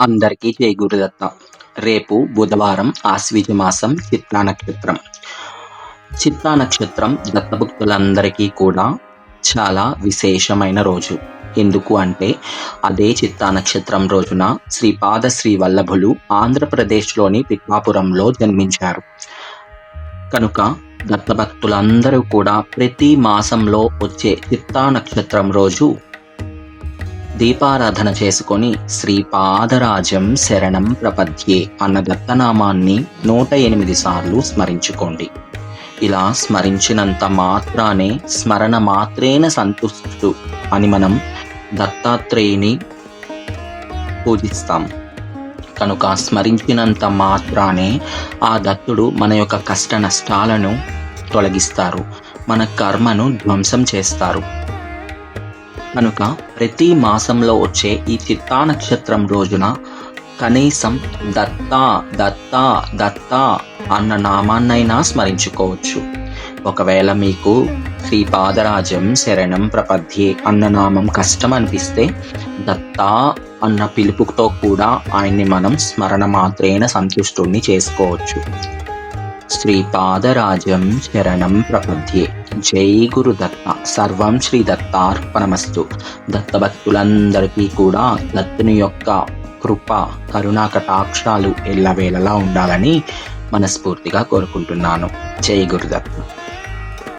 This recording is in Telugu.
అందరికీ జై గురుదత్త. రేపు బుధవారం ఆశ్వీజ మాసం చిత్తా నక్షత్రం. చిత్తా నక్షత్రం దత్తభక్తులందరికీ కూడా చాలా విశేషమైన రోజు. ఎందుకు అంటే అదే చిత్తా నక్షత్రం రోజున శ్రీపాద శ్రీ వల్లభులు ఆంధ్రప్రదేశ్లోని పిఠాపురంలో జన్మించారు. కనుక దత్తభక్తులందరూ కూడా ప్రతి మాసంలో వచ్చే చిత్తా నక్షత్రం రోజు దీపారాధన చేసుకొని శ్రీపాదరాజం శరణం ప్రపద్యే అన్న దత్తనామాన్ని నూట ఎనిమిది సార్లు స్మరించుకోండి. ఇలా స్మరించినంత మాత్రానే స్మరణ మాత్రేన సంతుష్టు అని మనం దత్తాత్రేయుని పూజిస్తాం. కనుక స్మరించినంత మాత్రానే ఆ దత్తుడు మన యొక్క కష్ట నష్టాలను తొలగిస్తారు. మన కర్మను ధ్వంసం చేస్తారు. కనుక ప్రతి మాసంలో వచ్చే ఈ చిత్తా నక్షత్రం రోజున కనీసం దత్తా దత్తా దత్తా అన్న నామాన్నైనా స్మరించుకోవచ్చు. ఒకవేళ మీకు శ్రీ పాదరాజం శరణం ప్రపద్యే అన్న నామం కష్టం అనిపిస్తే దత్తా అన్న పిలుపుతో కూడా ఆయన్ని మనం స్మరణ మాత్రేన సంతుష్టుణ్ణి చేసుకోవచ్చు. శ్రీపాదరాజం శరణం ప్రపద్యే జై గురు దత్త సర్వం శ్రీ దత్తార్పణమస్తు దత్తభక్తులందరికీ కూడా దత్తుని యొక్క కృప కరుణా కటాక్షాలు ఎల్లవేళలా ఉండాలని మనస్ఫూర్తిగా కోరుకుంటున్నాను. జై గురుదత్త।